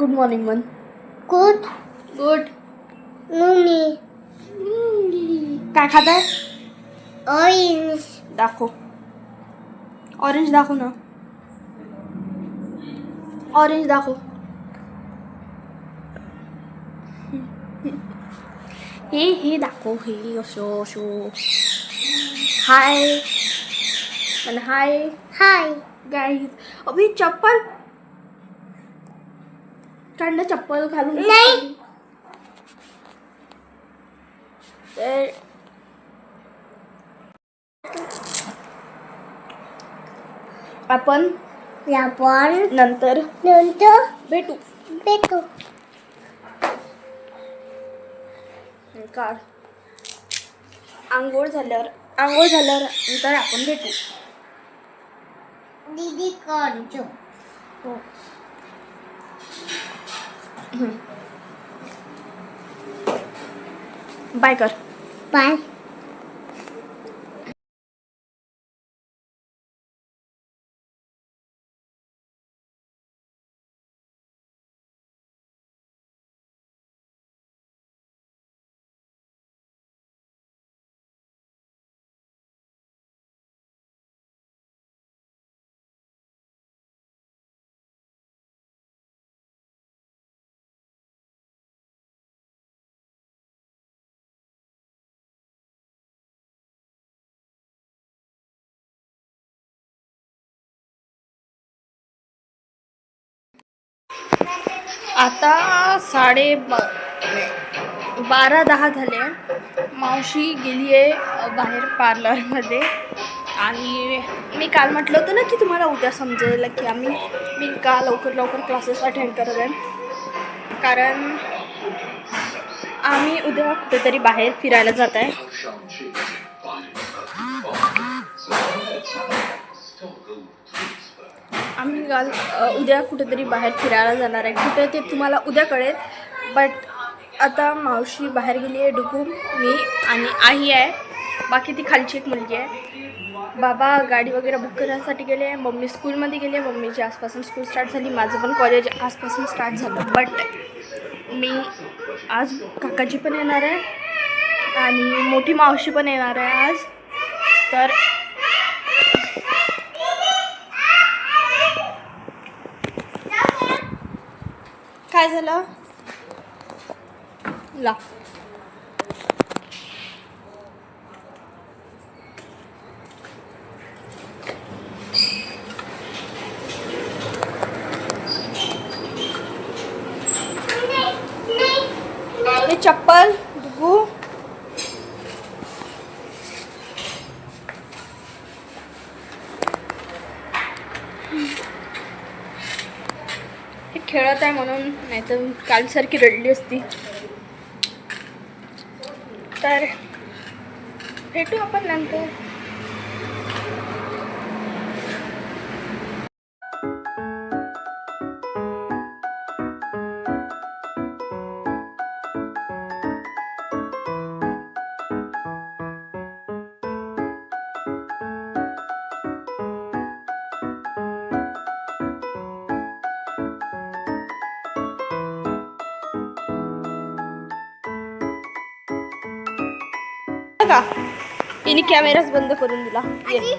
Good morning मन good good mummy काय खात आहे ऑरेंज दाखव. ऑरेंज दाखव ना. ऑरेंज दाखव. हे हे दाखव. हे असो असो हाय हाय हाय गाय अभि चप्पल ना चप्पल घालून नाही. तर आपण आपण नंतर नंतर भेटू. भेटू. काढ. आंघोळ झाल्यावर आंघोळ झाल्यावर नंतर आपण भेटू. दीदी करतो हो. बाय कर. बाय. आता साडे ब- बारा दहा झाले मावशी गेली आहे बाहेर पार्लरमध्ये. आणि मी काल म्हटलं होतं ना की तुम्हाला उद्या समजेल की आम्ही मी का लवकर लवकर क्लासेस अटेंड करत आहे. कारण आम्ही उद्या कुठेतरी बाहेर फिरायला जात आहे. आम्ही काल उद्या कुठेतरी बाहेर फिरायला जाणार आहे. कुठे ते तुम्हाला उद्या कळेल. बट आता मावशी बाहेर गेली आहे डुकून मी आणि आई आहे. बाकी ती खालची एक मुलगी आहे. बाबा गाडी वगैरे बुक करण्यासाठी गेले आहे. मम्मी स्कूलमध्ये गेली आहे. मम्मीची आजपासून स्कूल स्टार्ट झाली. माझं पण कॉलेज आजपासून स्टार्ट झालं. बट मी आज काकाजी पण येणार आहे. आणि मोठी मावशी पण येणार आहे आज. तर काय झालं? ला हे चप्पल डुगू हे खेळत आहे म्हणून? नाही तर कालसारखी रडली असती. तर भेटू आपण नंतर. का हिने कॅमेराच बंद करून दिला. ये.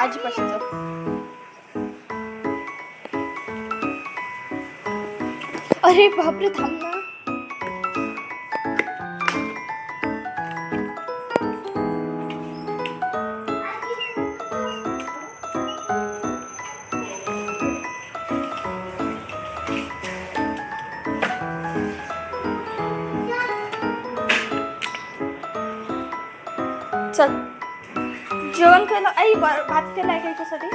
आजी अरे बापरे थांब चल. जेवण केलं? आई भात केलाय का याच्यासाठी?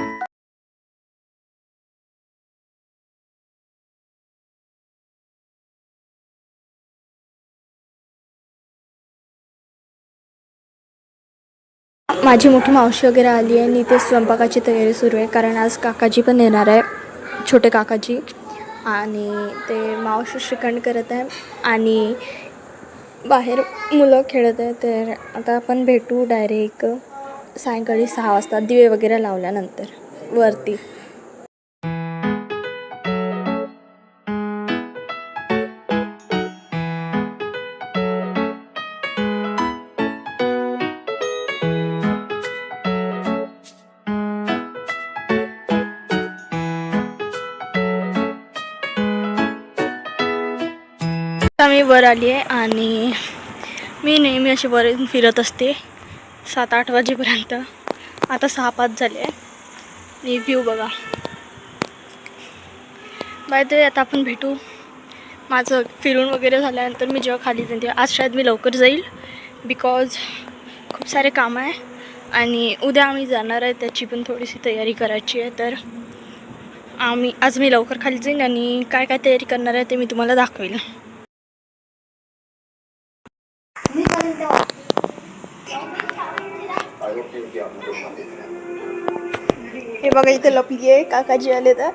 माझी मोठी मावशी वगैरे आली आहे आणि इथे स्वयंपाकाची तयारी सुरू आहे. कारण आज काकाजी पण येणार आहे. छोटे काकाजी. आणि ते मावशी श्रीखंड करत आहे. आणि बाहेर मुलं खेळत आहे तर आता आपण भेटू डायरेक सायंकाळी सहा वाजता दिवे वगैरे लावल्यानंतर वरती. आता मी वर आली आहे आणि मी नेहमी अशी वर येऊन फिरत असते. सात आठ वाजेपर्यंत. आता सहा पाच झाले आहे. व्ह्यू बघा. बाय ते आता आपण भेटू. माझं फिरून वगैरे झाल्यानंतर मी जेव्हा खाली जाईन तेव्हा आज शायद मी लवकर जाईल. बिकॉज खूप सारे कामं आहे. आणि उद्या आम्ही जाणार आहे त्याची पण थोडीशी तयारी करायची आहे. तर आम्ही आज मी लवकर खाली जाईन आणि काय काय तयारी करणार आहे ते मी तुम्हाला दाखवेल. हे बघा इथे लपली आहे काकाजी आले तर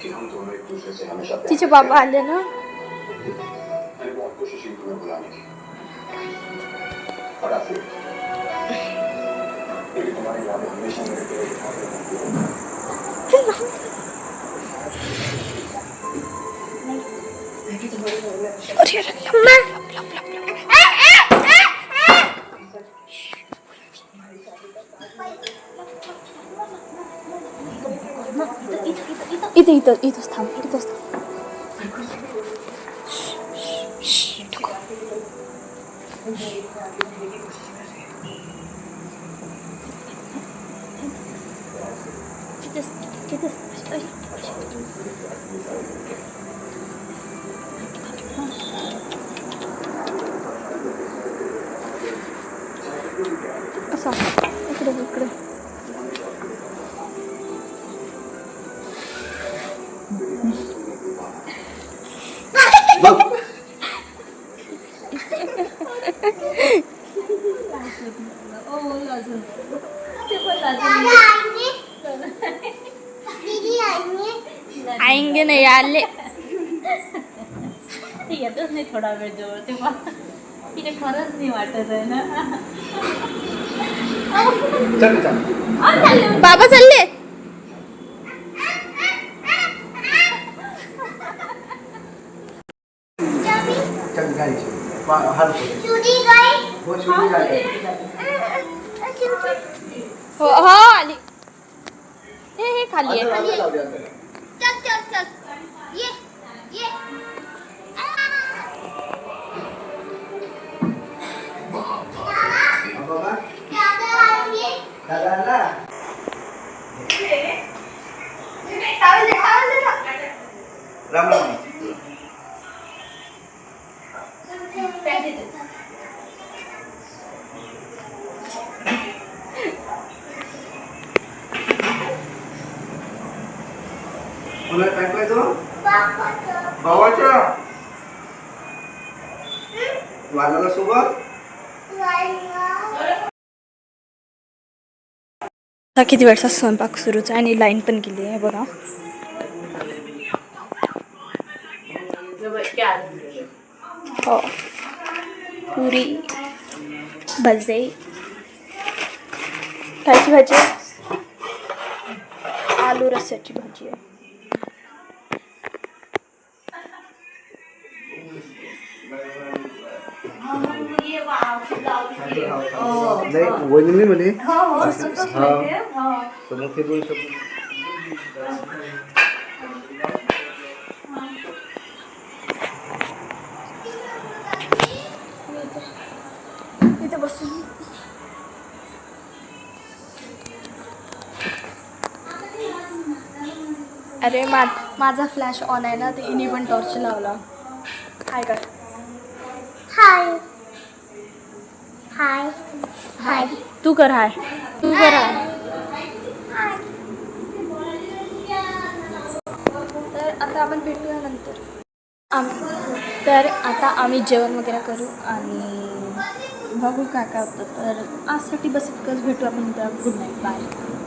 कि हम दोनों एक दूसरे से हमेशा प्यार तिचे बाबा आले ना मैंने 어떻게 해? 정말? Itu, itu, itu tam, itu tam. Tunggu. दिल में हाजिर रहती हैं। अरे अरे, लप, आएँगे ते येतच नाही थोडा वेळ जवळ तेव्हा तिथे खरंच नाही वाटत आहे ना। बाबा चालले हो हो हो। आली हे हे खाली आहे चल कोणाला काय पाहिजे भावाच्या? वाजाला सोबत? आता किती वेळचा स्वयंपाक सुरूच आहे आणि लाईन पण गेली आहे बघा. हो. पुरी भजे कायची भाजी आलू रस्याची भाजी. नाही म्हणे हा तर मग ते दोन शब्द इथे बसून अरे मा माझा फ्लॅश ऑन आहे ना ते इनी पण टॉर्च लावला. काय कर हाय हाय हाय तू कर हाय. तू कर हाय. तर आता आपण भेटूया नंतर. आम तर आता आम्ही जेवण वगैरे करू आणि बघू काय काय होतं. तर आजसाठी बस इतकंच. भेटू आपण गुड नाईट. बाय.